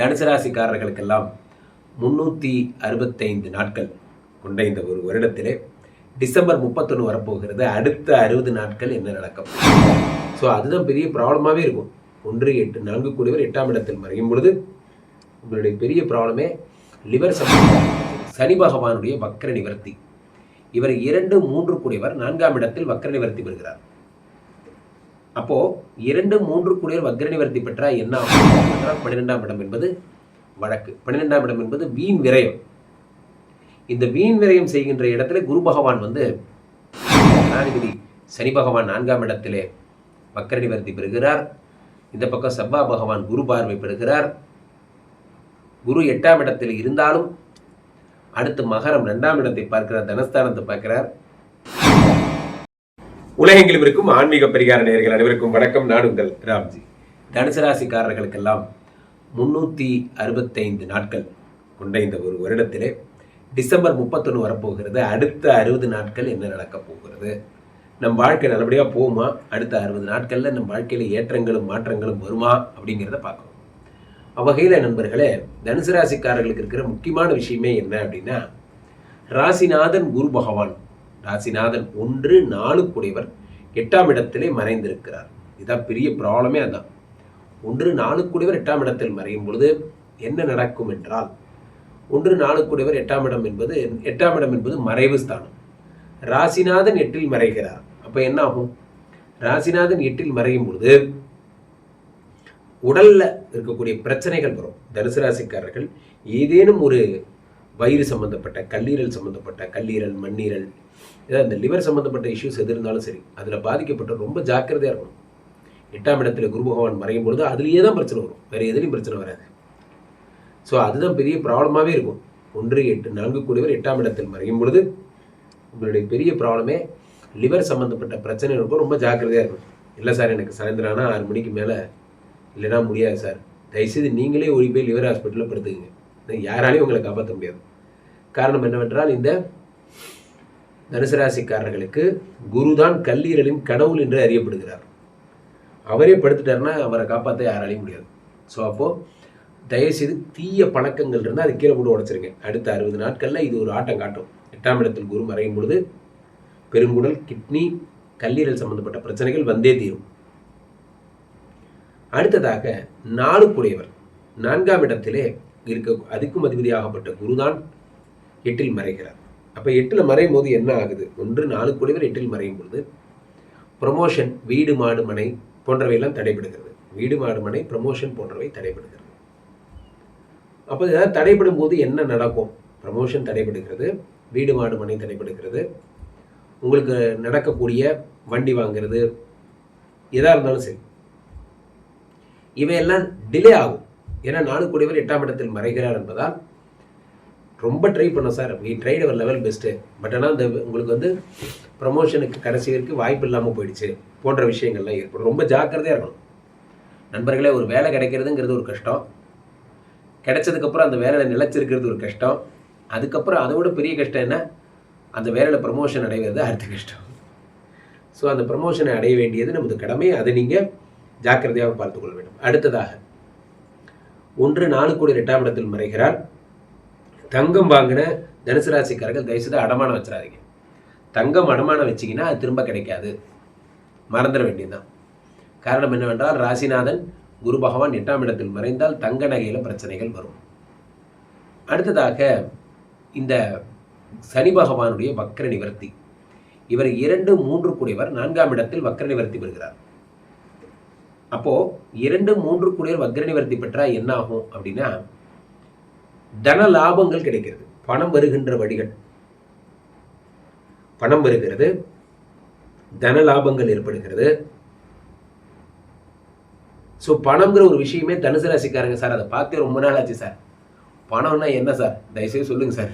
தனுசு ராசிக்காரர்களுக்கெல்லாம் முன்னூற்றி அறுபத்தைந்து நாட்கள் கொண்ட இந்த ஒரு வருடத்திலே டிசம்பர் முப்பத்தொன்று வரப்போகிறது. அடுத்த அறுபது நாட்கள் என்ன நடக்கும் ஸோ அதுதான் பெரிய ப்ராப்ளமாகவே இருக்கும். ஒன்று எட்டு நான்கு கூடியவர் எட்டாம் இடத்தில் மறையும் பொழுது உங்களுடைய பெரிய ப்ராப்ளமே லிவர் சம்பந்தம் சனி பகவானுடைய வக்கர நிவர்த்தி. இவர் இரண்டு மூன்று கூடியவர் நான்காம் இடத்தில் வக்கர நிவர்த்தி பெறுகிறார். அப்போ இரண்டு மூன்று கூடியவர் வக்கர நிவர்த்தி பெற்றால் என்ன ஆகும்? என்றால் பன்னிரெண்டாம் இடம் என்பது வழக்கு. பன்னிரெண்டாம் இடம் என்பது வீண் விரயம். இந்த வீண் விரயம் செய்கின்ற இடத்துல குரு பகவான் வந்து ஜனாதிபதி சனி பகவான் நான்காம் இடத்திலே வக்கர நிவர்த்தி பெறுகிறார். இந்த பக்கம் செவ்வா பகவான் குரு பார்வை பெறுகிறார். குரு எட்டாம் இடத்தில் இருந்தாலும் அடுத்து மகரம் ரெண்டாம் இடத்தை பார்க்கிறார் தனஸ்தானத்தை பார்க்கிறார். உலகெங்கிலும் இருக்கும் ஆன்மீக பரிகார நேர்கள் அனைவருக்கும் வணக்கம். நான் உங்கள் ராம்ஜி. தனுசு ராசிக்காரர்களுக்கெல்லாம் முன்னூற்றி அறுபத்தைந்து நாட்கள் கொண்ட இந்த ஒரு வருடத்திலே டிசம்பர் முப்பத்தொன்று வரப்போகிறது. அடுத்த அறுபது நாட்கள் என்ன நடக்கப் போகிறது? நம் வாழ்க்கை நல்லபடியாக போகுமா? அடுத்த அறுபது நாட்களில் நம் வாழ்க்கையில் ஏற்றங்களும் மாற்றங்களும் வருமா? அப்படிங்கிறத பார்க்கணும். அவ்வகையில் நண்பர்களே தனுசு ராசிக்காரர்களுக்கு இருக்கிற முக்கியமான விஷயமே என்ன அப்படின்னா ராசிநாதன் குரு பகவான். ராசிநாதன் ஒன்று நாளுக்குடையவர் எட்டாம் இடத்திலே மறைந்திருக்கிறார். இதான் பெரிய ப்ராப்ளமே அதான். ஒன்று நாளுக்குடையவர் எட்டாம் இடத்தில் மறையும் பொழுது என்ன நடக்கும் என்றால் ஒன்று நாளுக்குடையவர் எட்டாம் இடம் என்பது எட்டாம் இடம் என்பது மறைவு ஸ்தானம். ராசிநாதன் எட்டில் மறைகிறார். அப்போ என்ன ஆகும் ராசிநாதன் எட்டில் மறையும் பொழுது உடல்ல இருக்கக்கூடிய பிரச்சனைகள் வரும். தனுசு ராசிக்காரர்கள் ஏதேனும் ஒரு வயிறு சம்மந்தப்பட்ட கல்லீரல் சம்மந்தப்பட்ட கல்லீரல் மண்ணீரல் ஏதாவது இந்த லிவர் சம்மந்தப்பட்ட இஷ்யூஸ் எது இருந்தாலும் சரி அதில் பாதிக்கப்பட்ட ரொம்ப ஜாக்கிரதையாக இருக்கணும். எட்டாம் இடத்துல குரு பகவான் மறையும் பொழுது அதுலேயே தான் பிரச்சனை வரும். வேறு எதுலேயும் பிரச்சனை வராது. ஸோ அதுதான் பெரிய ப்ராப்ளமாகவே இருக்கும். ஒன்று எட்டு நான்கு கூடியவர் எட்டாம் இடத்தில் மறையும் பொழுது உங்களுடைய பெரிய ப்ராப்ளமே லிவர் சம்மந்தப்பட்ட பிரச்சனை இருக்கும். ரொம்ப ஜாக்கிரதையாக இருக்கும் இல்லை சார் எனக்கு சாயந்தரம் ஆனால் ஆறு மணிக்கு மேலே இல்லைனா முடியாது சார். தயவுசெய்து நீங்களே ஓடி போய் லிவர் ஹாஸ்பிட்டலில் படுத்துக்குங்க. யாராலையும் உங்களை காப்பாற்ற முடியாது. காரணம் என்னவென்றால் இந்த தனுசு ராசிக்காரர்களுக்கு குருதான் கல்லீரலின் கடவுள் என்று அறியப்படுகிறார். அவரே படுத்துட்டாருன்னா அவரை காப்பாற்ற யாராலையும் முடியாது. ஸோ அப்போது தயவுசெய்து தீய பழக்கங்கள் இருந்தால் அது கீழே போட்டு உடச்சிருங்க. அடுத்த அறுபது நாட்களில் இது ஒரு ஆட்டம் காட்டும். எட்டாம் இடத்தில் குரு மறையும் பொழுது பெருங்குடல் கிட்னி கல்லீரல் சம்பந்தப்பட்ட பிரச்சனைகள் வந்தே தீரும். அடுத்ததாக நாளுக்குடையவர். நான்காம் இடத்திலே இருக்க அதுக்கும் அதிபதியாகப்பட்ட குருதான் எட்டில் மறைகிறார். அப்போ எட்டில் மறையும் போது என்ன ஆகுது? ஒன்று நாலு கோடிவர் எட்டில் மறையும் பொழுது ப்ரொமோஷன் வீடு மாடு மனை போன்றவையெல்லாம் தடைபடுகிறது. வீடு மாடு மனை ப்ரமோஷன் போன்றவை தடைபடுகிறது. அப்போ இதெல்லாம் தடைபடும் போது என்ன நடக்கும்? ப்ரமோஷன் தடைபடுகிறது வீடு மாடு மனை தடைபடுகிறது. உங்களுக்கு நடக்கக்கூடிய வண்டி வாங்கிறது எதாக இருந்தாலும் சரி. இவையெல்லாம் டிலே ஆகும். ஏன்னா நாலு கூடியவர் எட்டாம் இடத்தில் மறைகிறார் என்பதால் ரொம்ப ட்ரை பண்ணோம் sir we tried our level best but ஆனால் அந்த உங்களுக்கு வந்து ப்ரமோஷனுக்கு கடைசி வரைக்கும் வாய்ப்பு இல்லாமல் போயிடுச்சு. போன்ற விஷயங்கள்லாம் ஏற்படும். ரொம்ப ஜாக்கிரதையாக இருக்கணும். நண்பர்களே ஒரு வேலை கிடைக்கிறதுங்கிறது ஒரு கஷ்டம். கிடைச்சதுக்கப்புறம் அந்த வேலையில் நிலைச்சிருக்கிறது ஒரு கஷ்டம். அதுக்கப்புறம் அதை விட பெரிய கஷ்டம் என்ன? அந்த வேலையில் ப்ரமோஷன் அடைவது அடுத்த கஷ்டம். ஸோ அந்த ப்ரமோஷனை அடைய வேண்டியது நமது கடமை. அதை நீங்கள் ஜாக்கிரதையாக பார்த்துக்கொள்ள வேண்டும். அடுத்ததாக ஒன்று நாலு கோடி எட்டாம் இடத்தில் மறைகிறார். தங்கம் வாங்கின தனுசு ராசிக்காரர்கள் தயவுசெய்து அடமானம் வச்சிடாதீங்க. தங்கம் அடமானம் வச்சிங்கன்னா அது திரும்ப கிடைக்காது. மறந்துட வேண்டியதுதான். காரணம் என்னவென்றால் ராசிநாதன் குரு பகவான் எட்டாம் இடத்தில் மறைந்தால் தங்க நகையில் பிரச்சனைகள் வரும். அடுத்ததாக இந்த சனி பகவானுடைய வக்கர நிவர்த்தி. இவர் இரண்டு மூன்று கூடியவர் நான்காம் இடத்தில் வக்கர நிவர்த்தி பெறுகிறார். அப்போ இரண்டு மூன்று கூடியவர் வக்கர நிவர்த்தி பெற்றால் என்ன ஆகும் அப்படின்னா தன லாபங்கள் கிடைக்கிறது. பணம் வருகின்ற வழிகள். பணம் வருகிறது. தன லாபங்கள் ஏற்படுகிறது. ஸோ பணம்ங்கிற ஒரு விஷயமே தனுசு ராசிக்காரங்க சார் அதை பார்த்தே ரொம்ப நாள் ஆச்சு சார். பணம்னா என்ன சார்? தயவுசெய்து சொல்லுங்க சார்.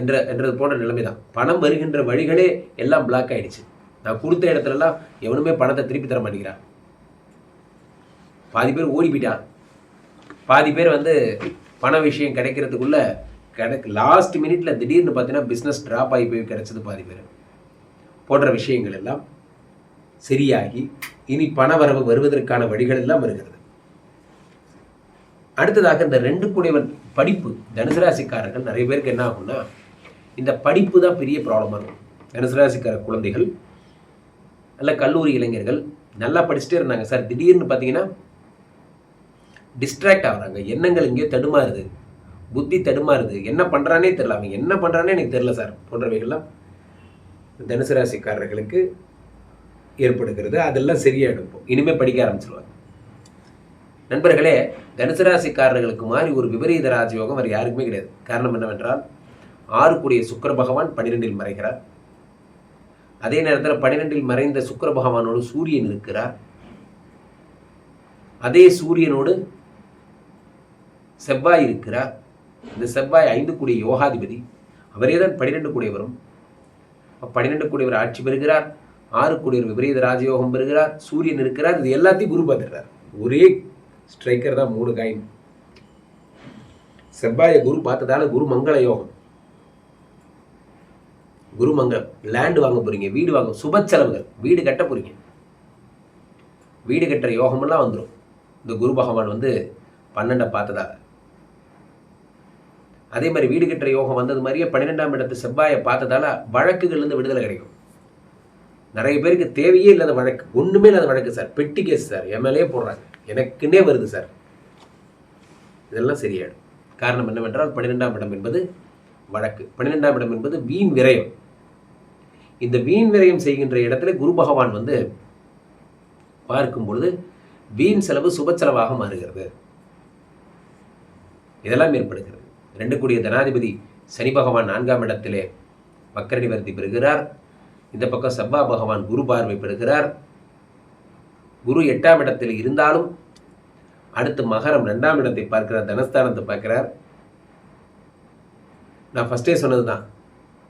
என்ற என்றது போன்ற நிலைமை தான் பணம் வருகின்ற வழிகளே எல்லாம் பிளாக் ஆயிடுச்சு. நான் கொடுத்த இடத்துலலாம் எவனுமே பணத்தை திருப்பி தர மாட்டேங்கிறான். பாதி பேர் ஓடி போயிட்டான். பாதி பேர் வந்து பண விஷயம் கிடைக்கிறதுக்குள்ள கிடைக்கு லாஸ்ட் மினிட்ல திடீர்னு பார்த்தீங்கன்னா பிஸ்னஸ் ட்ராப் ஆகி போய் கிடைச்சது பாதி பேர். போன்ற விஷயங்கள் எல்லாம் சரியாகி இனி பண வரவு வருவதற்கான வழிகள் எல்லாம் வருகிறது. அடுத்ததாக இந்த ரெண்டு குடைவன் படிப்பு தனுசு ராசிக்காரர்கள் நிறைய பேருக்கு என்ன ஆகும்னா இந்த படிப்பு தான் பெரிய ப்ராப்ளமாக இருக்கும் தனுசு ராசிக்கார குழந்தைகள் நல்ல கல்லூரி இளைஞர்கள் நல்லா படிச்சுட்டே இருந்தாங்க. சார் திடீர்னு பார்த்தீங்கன்னா டிஸ்ட்ராக்ட் ஆகுறாங்க. எண்ணங்கள் இங்கேயோ தடுமாறுது. புத்தி தடுமாறுது. என்ன பண்ணுறானே தெரில அவங்க என்ன பண்ணுறானே எனக்கு தெரில சார். போன்றவைகள்லாம் தனுசு ராசிக்காரர்களுக்கு ஏற்படுகிறது. அதெல்லாம் சரியாயிடும் எடுப்போம். இனிமேல் படிக்க ஆரம்பிச்சிருவாங்க. நண்பர்களே தனுசு ராசிக்காரர்களுக்கு மாதிரி ஒரு விபரீத ராஜயோகம் வேறு யாருக்குமே கிடையாது. காரணம் என்னவென்றால் ஆறு கூடிய சுக்கிர பகவான் பன்னிரெண்டில் மறைகிறார். அதே நேரத்தில் பன்னிரெண்டில் மறைந்த சுக்கர பகவானோடு சூரியன் இருக்கிறார். அதே சூரியனோடு செவ்வாய் இருக்கிறார். இந்த செவ்வாய் ஐந்து கூடிய யோகாதிபதி. அவரே தான் பன்னிரெண்டு கூடியவரும் பன்னிரெண்டு கூடியவர் ஆட்சி பெறுகிறார். ஆறு கூடியவர் விபரீத ராஜயோகம் பெறுகிறார். சூரியன் இருக்கிறார். இது எல்லாத்தையும் குரு பார்த்துடுறார் ஒரே ஸ்ட்ரைக்கர் தான் மூணு காயின் செவ்வாயை குரு பார்த்ததால குரு மங்கள யோகம். குரு மங்களம் லேண்ட் வாங்க போறீங்க வீடு வாங்க சுப செலவுகள் வீடு கட்ட போறீங்க. வீடு கட்டுற யோகமெல்லாம் வந்துடும் இந்த குரு பகவான் வந்து பன்னெண்டை பார்த்ததால. அதே மாதிரி வீடு கட்டுற யோகம் வந்தது மாதிரியே பன்னிரெண்டாம் இடத்து செவ்வாயை பார்த்ததால வழக்குகள்லேருந்து விடுதலை கிடைக்கும். நிறைய பேருக்கு தேவையே இல்லாத வழக்கு ஒன்றுமே இல்லாத வழக்கு சார். பெட்டி கேஸ் சார். எம்எல்ஏ போடுறாங்க. எனக்குன்னே வருது சார். இதெல்லாம் சரியாயிடும். காரணம் என்னவென்றால் பன்னிரெண்டாம் இடம் என்பது வழக்கு. பன்னிரெண்டாம் இடம் என்பது வீண் விரயம். இந்த வீண் விரயம் செய்கின்ற இடத்துல குரு பகவான் வந்து பார்க்கும் பொழுது வீண் செலவு சுப செலவாக மாறுகிறது. இதெல்லாம் ஏற்படுகிறது. ரெண்டு கூடிய தனாதிபதி சனி பகவான் நான்காம் இடத்திலே வக்கர நிவர்த்தி பெறுகிறார். இந்த பக்கம் சப்பா பகவான் குரு பார்வை பெறுகிறார். குரு எட்டாம் இடத்தில் இருந்தாலும் அடுத்து மகரம் ரெண்டாம் இடத்தை பார்க்கிறார் தனஸ்தானத்தை பார்க்கிறார். நான் ஃபஸ்ட்டே சொன்னது தான்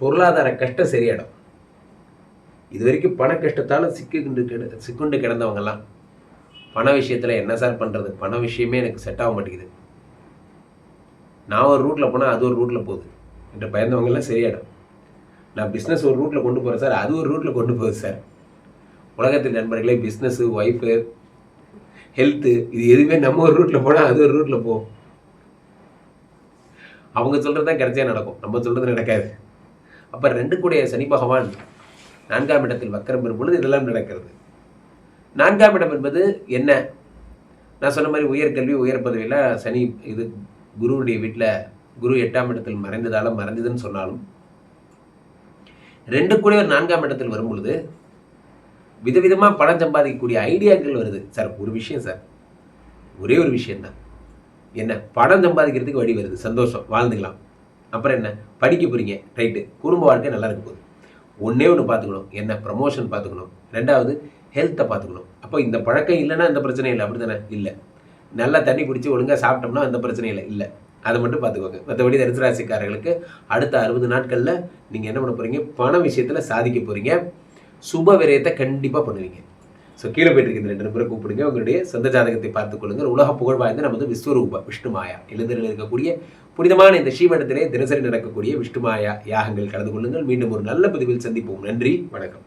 பொருளாதார கஷ்டம் சரியாயிடும். இது வரைக்கும் பண கஷ்டத்தால் சிக்கிண்டு கிட சிக்குண்டு கிடந்தவங்கெல்லாம் பண விஷயத்தில் என்ன சார் பண்ணுறது பண விஷயமே எனக்கு செட் ஆக மாட்டேங்குது. நான் ஒரு ரூட்டில் போனால் அது ஒரு ரூட்டில் போகுது. என்ற பயந்தவங்கெல்லாம் சரியாயிடும். நான் பிஸ்னஸ் ஒரு ரூட்டில் கொண்டு போகிறேன் சார் அது ஒரு ரூட்டில் கொண்டு போகுது சார். உலகத்தில் நண்பர்களே பிஸ்னஸ்ஸு ஒய்ஃபு ஹெல்த்து இது எதுவுமே நம்ம ஒரு ரூட்டில் போனால் அது ஒரு ரூட்டில் போகும். அவங்க சொல்கிறது தான் கிடைச்சே நடக்கும். நம்ம சொல்கிறது நடக்காது. அப்போ ரெண்டு கூடிய சனி பகவான் நான்காம் இடத்தில் வக்கரம் பெறும் பொழுது இதெல்லாம் நடக்கிறது. நான்காம் இடம் என்பது என்ன? நான் சொன்ன மாதிரி உயர்கல்வி உயர் பதவியில் சனி இது குருவுடைய வீட்டில் குரு எட்டாம் இடத்தில் மறைந்ததால மறைஞ்சதுன்னு சொன்னாலும் ரெண்டு கூடியவர் நான்காம் இடத்தில் வரும்பொழுது விதவிதமாக பணம் சம்பாதிக்கக்கூடிய ஐடியாக்கள் வருது. சார் ஒரு விஷயம் சார். ஒரே ஒரு விஷயந்தான் என்ன? பணம் சம்பாதிக்கிறதுக்கு வழி வருது. சந்தோஷம். வாழ்ந்துக்கலாம். அப்புறம் என்ன? படிக்க போகிறீங்க ரைட்டு. குடும்ப வாழ்க்கை நல்லா இருக்க போகுது. ஒன்றே ஒன்று பார்த்துக்கணும். என்ன? ப்ரமோஷன் பார்த்துக்கணும். ரெண்டாவது ஹெல்த்தை பார்த்துக்கணும். அப்போ இந்த பழக்கம் இல்லைன்னா இந்த பிரச்சனை இல்லை. அப்படி தானே இல்லை. நல்லா தண்ணி குடித்து ஒழுங்காக சாப்பிட்டோம்னா அந்த பிரச்சனை இல்லை. இல்லை. அதை மட்டும் பார்த்துக்கோங்க. மற்றபடி தனுசு ராசிக்காரர்களுக்கு அடுத்த அறுபது நாட்களில் நீங்கள் என்ன பண்ண போகிறீங்க பண விஷயத்தில் சாதிக்க போகிறீங்க சுப விரயத்தை கண்டிப்பாக பண்ணுவீங்க. ஸோ கீழே போயிட்டு இருக்க இந்த ரெண்டு நம்பரை கூப்பிடுங்க. உங்களுடைய சொந்த ஜாதகத்தை பார்த்துக் கொள்ளுங்கள். உலக புகழ் வாய்ந்த நமது விஸ்வரூப விஷ்ணுமாயா எழுந்தரில் இருக்கக்கூடிய புனிதமான இந்த ஸ்ரீமடத்திலே தினசரி நடக்கக்கூடிய விஷ்ணுமாயா யாகங்கள் கலந்து கொள்ளுங்கள். மீண்டும் ஒரு நல்ல பதிவில் சந்திப்போம். நன்றி. வணக்கம்.